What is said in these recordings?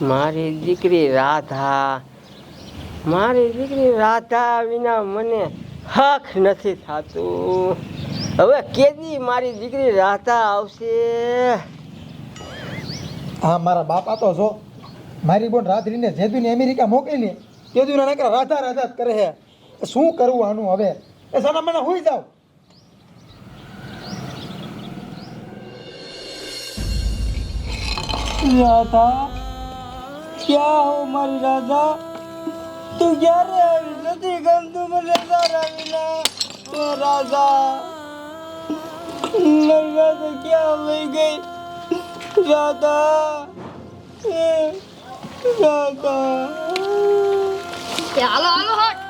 મારી દીકરી રાધા મારી દીકરી રાધા વિના મને હક નથી થતું. હવે કેદી મારી દીકરી રાધા આવશે? હા મારા બાપા તો જો મારી બોન રાધરીને જેદુને અમેરિકા મોકલી તેદુના નકરા રાધા રાધા જ કરે છે. શું કરવું આનું હવે? એ સાના મને હોઈ જાવ. રાધા ક્યાં હો મારી રાધા તું ક્યારે આવી નથી ગમતું મને તારા વિના એ રાધા મારી રાધા ક્યાં વહી ગઈ રાધા એ રાધા એ હાલો હાલો હટ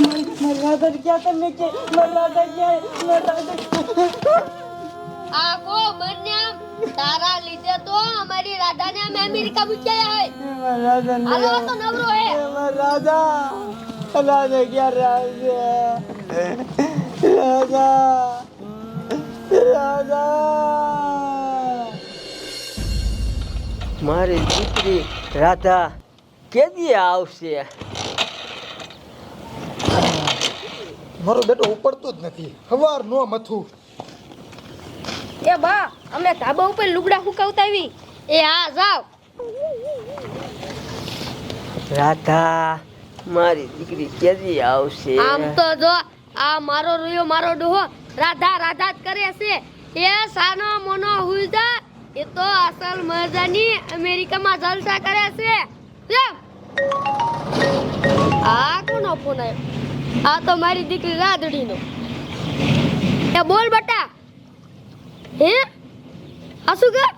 મારી રાધા ક્યાં તમે કે મારી રાધા ક્યાં મારી રાધા આ કો બન્યા તારા લીધે તો અમારી રાધાને અમે અમેરિકા મૂક્યા હોય. મારી રાધા હાલો તો નવરો હે. રાધા રાધા ક્યાં રાધે રાધા રાધા મારી દીકરી રાધા કેદી આવશે? મારો બેટો ઉપડતો જ નથી. હવાર નો મથું. એ બા અમે ધાબા ઉપર લુગડા સુકાવતા આવી. એ હા જાવ રાધા મારી દીકરી કેદી આવશે? આમ તો જો આ મારો રૂયો મારો ડોહો રાધા રાધા જ કરે છે. એ સાનો મોનો હુઈદા એ તો અસલ મજાની અમેરિકામાં જલસા કરે છે. આ કોનો ફોન આવ્યો? આ તો મારી દીકરી રાધડીનો. એ બોલ બટા. હે આ શું કર?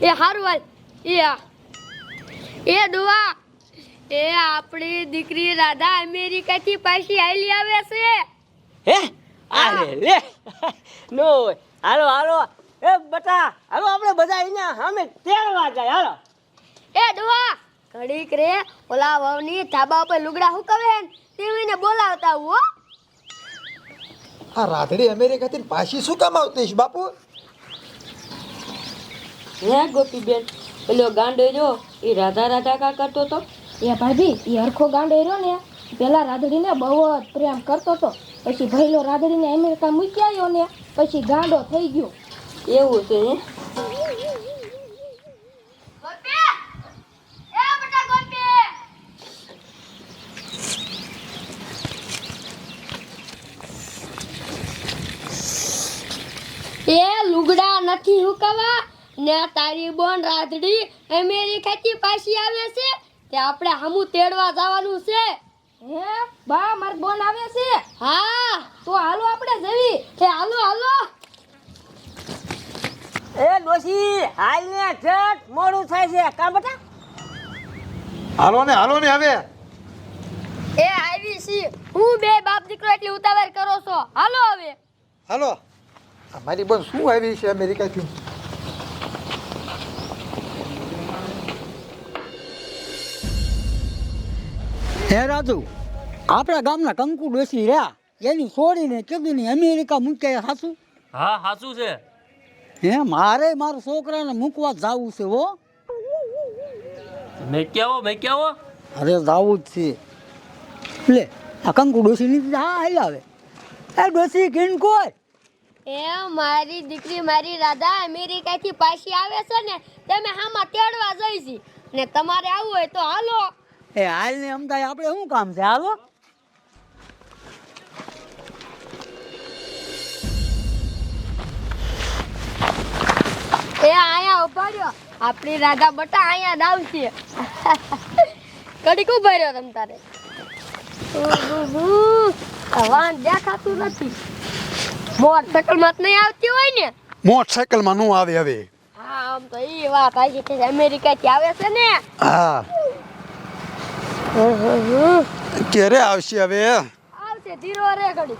એ હારું વાત એ આ. એ દુઆ. એ આપણી દીકરી રાધા અમેરિકાથી પાછી આયલી આવે છે. હે? અરે લે. નો હાલો હાલો. એ બટા હાલો આપણે બધા અહીંયા સામે તેડવા જાય. હાલો. એ દુઆ. ઘડીક રે ઓલા વહુની ધાબા ઉપર લુગડા હુકવે ને તેવીને બોલાવતા હું હો. આ રાધડી અમેરિકાથી પાછી શું કામ આવતી છે બાપુ? હે ગોપીબેન? પેલો ગાંડો જો એ રાધા રાધા કા કરતો તો? એ ભાભી એ હરખો ગાંડો રહ્યો ને પેલા રાધડીને બહુ જ પ્રેમ કરતો હતો પછી ભઈલો રાધડીને અમેરિકા મૂકી આવ્યો ને પછી ગાંડો થઈ ગયો. એવું છે હે ગોપી એ બટા ગોપી એ લુગડા નથી હુકવા. ને તારી બોન રાધડી અમેરિકાથી પાછી આવે છે. તે આપણે હમુ તેડવા જવાનું છે. હે? બા માર બોન આવે છે? હા. તો હાલો આપણે જવી એ હાલો હાલો. એ ડોશી હાલ ને ઝટ મોડું થાય છે. કા બટા? હાલો ને હાલો ને હવે. એ આવી છી. હું બે બાપ દીકરો એટલી ઉતાવળ કરો છો. હાલો હવે. હાલો. આ મારી બોન શું આવી છે અમેરિકાથી હે રાજુ આપણા ગામના કંકુ ડોસી રહ્યા. એની છોડીને કીધું ને અમેરિકા મૂકે સાચું હા સાચું છે. હે મારે મારા છોકરાને મૂકવા જાવું છે હો. મેં ક્યાવો મેં ક્યાવો અરે જાવું જ છે. લે આ કંકુ ડોસી ની હા હાલ આવે. એ ડોસી કિન કોઈ એ મારી દીકરી મારી રાધા અમેરિકાથી પાછી આવે છે ને તમે હામાં તેડવા જઈશી ને તમારે આવવું હોય તો હાલો. એ હાલ ને અમદાય આપણે શું કામ છે? હાલો. એ આયા રહ્યો. આપણી રાધા બટા અહીંયા દાવ છે કડી ઊભા ભર્યો તમ તારે. વાન દેખાતું નથી. મોટરસાયકલમાં નહીં આવતી હોય ને? મોટરસાયકલમાં નું આવે હવે. હા આમ તો એ વાત આવી છે અમેરિકા થી આવે છે ને? હા. ક્યારે આવશે હવે? આવશે ધીરો રે ઘડી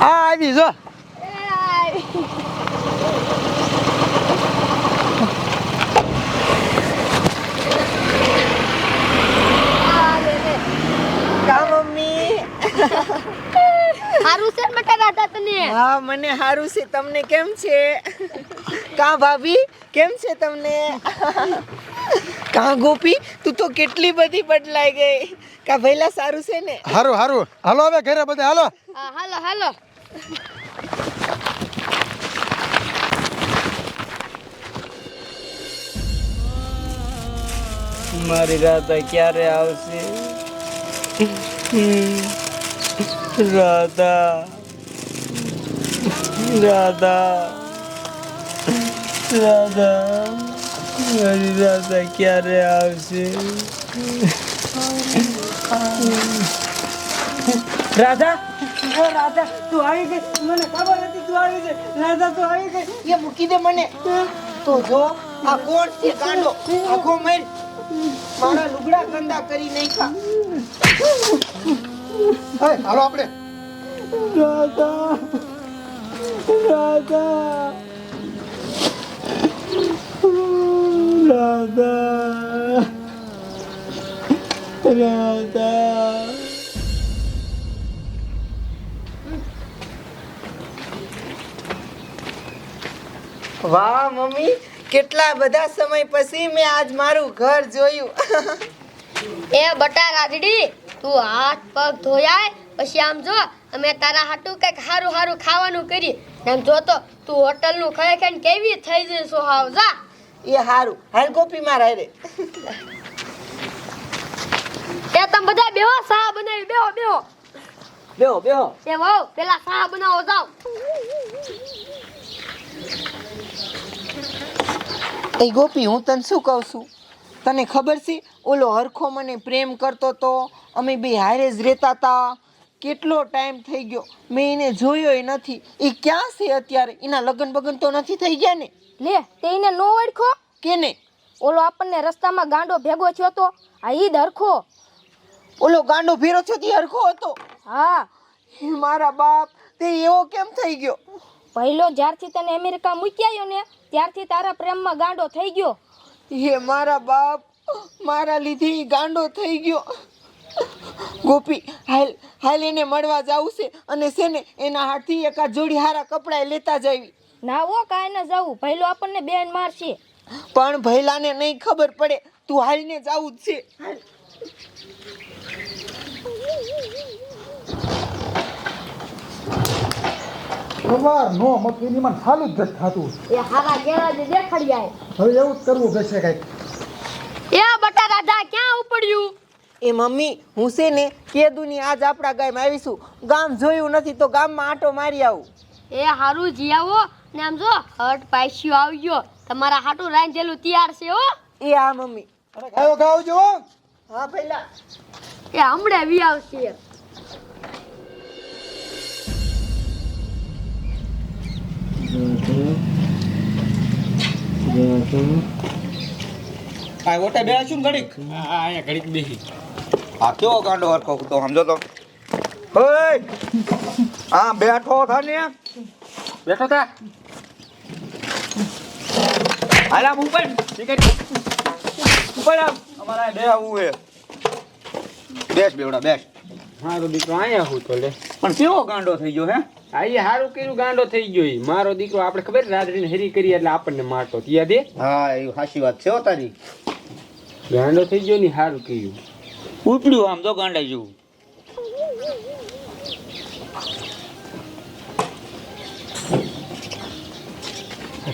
આ આવી જો એ આવી. સારું છે ને દાદા તને? હા મને સારું છે. તમને કેમ છે? કા ભાભી કેમ છે તમને? કા ગોપી તું તો કેટલી બધી બદલાઈ ગઈ. કા ભૈલા સારું છે ને? હારું હારું. હાલો હવે ઘરે બધે હાલો. હા હાલો હાલો. મારી રાતા ક્યારે આવશે? રાધા. રાધા. રાધા. મારી રાધા ક્યારે આવશે? રાધા? રાધા, તું આવી ગઈ? મને ખબર હતી તું આવી ગઈ. રાધા, તું આવી ગઈ? મૂકી દે મને. તો આ કોણ છે, ગાંડો. આખો મર. મારા લુગડા ગંદા કરી નાખ્યા. હાલો આપણે. રાધા રાધા રાધા રાધા વાહ મમ્મી. કેટલા બધા સમય પછી મેં આજ મારું ઘર જોયું. એ બટા રાધડી તું હાથ પગ ધોયાય પછી આમ જો અમે તારા હાટું કંઈક સારું સારું ખાવાનું કરી આમ જો તો તું હોટલનું ખાઈ ખાઈને કેવી થઈ જઈશું હાવ જા. એ હારું. હાલ ગોપી મારા રે એ તમે બધા બેહો સા બનાવી બેહો બેહો. બેહો બેહો. એ વાવ પેલા સા બનાવો જાવ એ ગોપી હું તને શું કહું છું? તને ખબર છે? ઓલો હરખો મને પ્રેમ કરતો તો અમે બે હારે જ રહેતા હતા કેટલો ટાઈમ થઈ ગયો. મેં એને જોયોય નથી. એ ક્યાં છે અત્યારે? એના લગ્ન બગન તો નથી થઈ ગયા ને? લે તે એને નો ઓળખો. કેને? ઓલો આપણને રસ્તામાં ગાંડો ભેગો થયો તો આ ઈ હરખો. ઓલો ગાંડો ભેરો છો તે હરખો હતો? હા. મારા બાપ તે એવો કેમ થઈ ગયો? પહેલો જ્યારથી તને અમેરિકા મૂકી આવ્યો ને ત્યારથી તારા પ્રેમમાં ગાંડો થઈ ગયો. હે મારા બાપ મારા લીધે ગાંડો થઈ ગયો. ગોપી હાલ હાલ એને મળવા જવું છે અને છે ને એના હાથથી એકાદ જોડી હારા કપડાં લેતા જવી ના હો કાંઈ ન જવું. ભૈલો આપણને બેન મારશે. પણ ભૈલાને નહીં ખબર પડે તું હાલને જવું જ છે. સવાર નો મકીની માં ચાલુ જ થતું. એ હારા કેવા જે દેખાડી આય હવે એવું જ કરવું પડશે કંઈક. એ બટાકા રાધા ક્યાં ઉપડ્યું? એ મમ્મી હું છે ને કેદુની આજ આપણા ગામ આવીશું. ગામ જોયું નથી તો ગામમાં આંટો મારી આવું. એ હારું જી આવો. ને આમ જો હટ પાઇસ્યું આવ્યો તમારા હાટું રાંધેલું તૈયાર છે હો. એ હા મમ્મી. ગાયો ગાવ જો હા પહેલા એ હમણાં વી આવશે. આ ઓટે બે ઘડીક? આ ઘડીક બેહી. આ કેવો ગાંડો હરખો તો સમજો તો. ઓય! આ બેઠો થા ને. બેઠો થા હાલા ઉપર. ટિકિટ. ઉપર આમ. અમારા બે આવું હે બેસ બેવડા બેસ. મારો દીકરો અહીંયા હું તો લે. પણ કેવો ગાંડો થઈ ગયો હે? આ એ હારું કર્યું ગાંડો થઈ ગયો મારો દીકરો આપણે ખબર રાત્રીને હેરી કરી એટલે આપણને મારતો. તી યાદ હે? હા એ સાચી વાત છે તારી. ગાંડો થઈ ગયો ને હારું કર્યું. ઉપડ્યું આમ તો ગાંડા જેવું.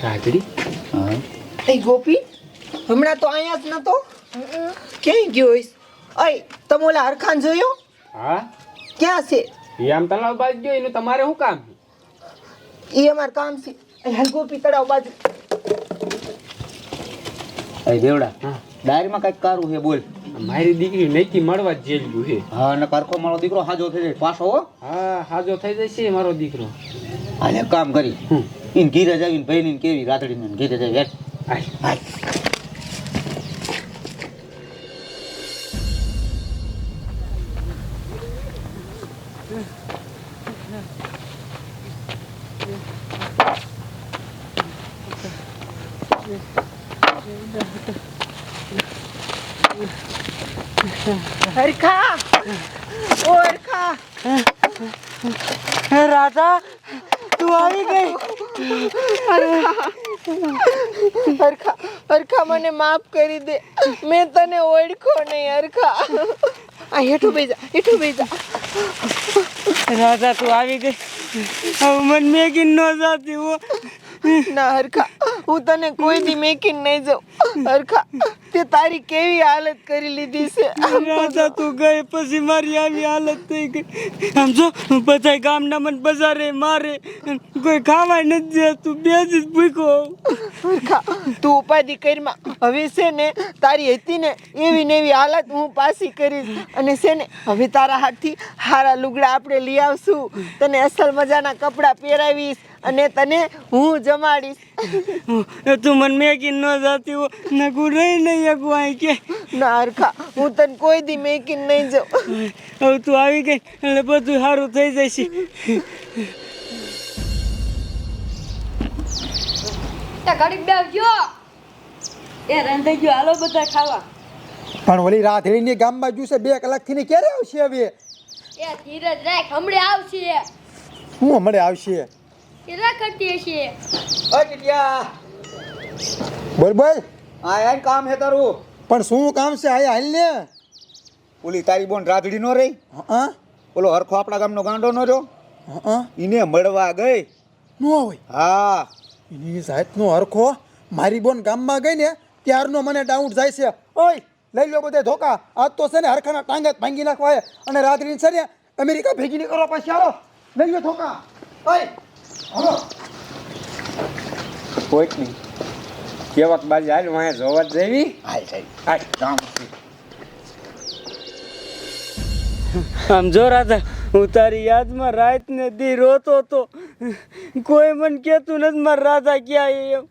રાત્રિ? હા. એ ગોપી હમણાં તો અહીંયા જ નતો? ક્યાંય ગયો હોઈશ? અય તમે ઓલા હરખાન જોયો? હા. ક્યાં છે? એ આમ તળાવ બાજુ ગયો એનું તમારે શું કામ એ અમાર કામ છે. હાલ ગોપી તળાવ બાજુ. એ દેવડા હા. ડાયરીમાં કંઈક કારું છે બોલ. મારી દીકરી નૈકી મળવા જ જેલ્યું છે હા અને કરકો મારો દીકરો હાજો થઈ જાય પાછો હો હા હાજો થઈ જાય છે મારો દીકરો એક કામ કરી. ઇન ઘીરે જાવીને ભાઈની કેવી રાતડીને ઘીરે જાવી. હાલ. હાલ. રાધા તું આવી ગઈ? અરખા અરખા મને માફ કરી દે. મેં તને ઓળખો નહીં અરખા આ હેઠું બેજા હેઠું બેજા રાધા તું આવી ગઈ? હવે મન મેગી ન જાતી હો. ના હરખા. હું તને કોઈ દી મેકીને નહીં જાઉં. હરખા તે તારી કેવી હાલત કરી લીધી છે? રાજા તું ગઈ પછી મારી આવી હાલત થઈ ગઈ. આમ જો બધા ગામના મને બજારે મારે. કોઈ ખાવા નથી તું બે જ ભૂખો હરખા તું ઉપાધિ કરીમાં. હવે છે ને તારી હતી ને એવી ને એવી હાલત હું પાછી કરીશ. અને છે ને હવે તારા હાથથી હારા લુગડા આપણે લઈ આવશું. તને અસલ મજાના કપડાં પહેરાવીશ. અને તને હું જમાડીશ. તું મને મેગી ન જાતી હો નકું રહી નહીં અહીં કે. ના હું તને કોઈ દી મેકીને નહીં જાઉં હવે તું આવી ગઈ એટલે બધું સારું થઈ જશે. ઘડીક બેસજો એ રંધાઈ ગયો હાલો બધા ખાવા. પણ ઓલી રાધડીની ગામમાં જોશે બે કલાકથી ને ક્યારે આવશે હવે? એ ધીરજ રાખ હમણે આવશે હું હમણાં આવશે? એ કરતી હશે? ઓય ટીટિયા બોલ બોલ. આ એન કામ હે તારું. પણ શું કામ છે? આયા હાલ ને ઓલી તારી બોન રાધડી નો રહી. હા. ઓલો હરખો આપણા ગામનો ગાંડો નો રહ્યો. હા. ઈને મળવા ગઈ. નો હોય. હા. એની જાતનો હરખો મારી બોન ગામમાં ગઈ ને ત્યારનો મને ડાઉટ જાય છે. ઓય લઈ લો બધે ધોકા. આજ તો છે ને હરખાના ટાંગે ભાંગી નાખવા અને રાત્રિ છે ને અમેરિકા ભેગી નહીં કરવા પછી આવો. લઈ લો ધોકા. ઓય. હાલો કોઈ જ નહીં કેવક બાજુ હાલ વાંહે જોવા જ જેવી હાલ સાહેબ હાલ. કામ આમ જો રાજા હું તારી યાદમાં રાત ને દી રોતો તો કોઈ મને કહેતું નથી મારા રાજા ક્યાં એમ.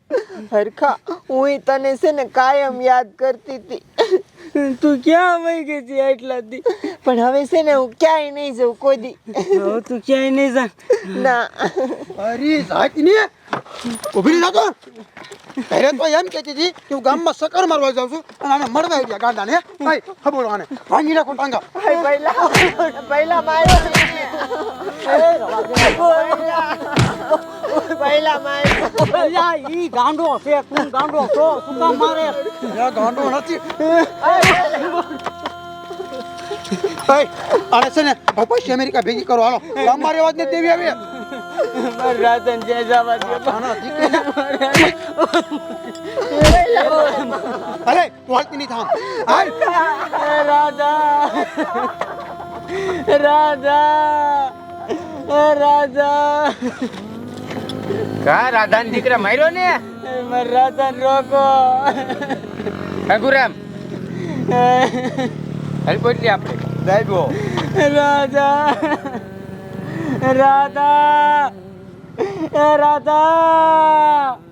હરખા હું તને છે ને કાયમ યાદ કરતી હતી. તું ક્યાં વહી ગઈ છે આટલા દી? પણ હવે છે ને હું ક્યાંય નહીં જાઉં કોઈ દી. હવે તું ક્યાંય નહીં જા. ના. અરે જાતની ઊભી ના તો ઘરે તો એમ કહેતી હતી કે હું ગામમાં સકર મારવા જાઉં છું અને આને મળવા આવી ગયા ગાંડાને. ભાઈ ખબર આને. ભાંગી નાખો ટાંગા ભાઈ પહેલા પહેલા માર્યો નહીં. પહેલા માર્યો ઈ ગાંડો છે તું ગાંડો છો શું કામ મારે? આ ગાંડો નથી. આને છે ને પછી અમેરિકા ભેગી કરો હાલો. ગામમાં રહેવા જ દેવી આવી મારા રાધા ને જ્યાં જવા દે આના દીકરી અરે તું નહીં થામ રાધા. રાધા. રાધા. કા રાધાન દીકરા માર્યો ને? મારા રાધાન રોકો. અંગુરામ હાલ પોટલી આપણે. દાઈબો રાધા. રાધા. રાધા.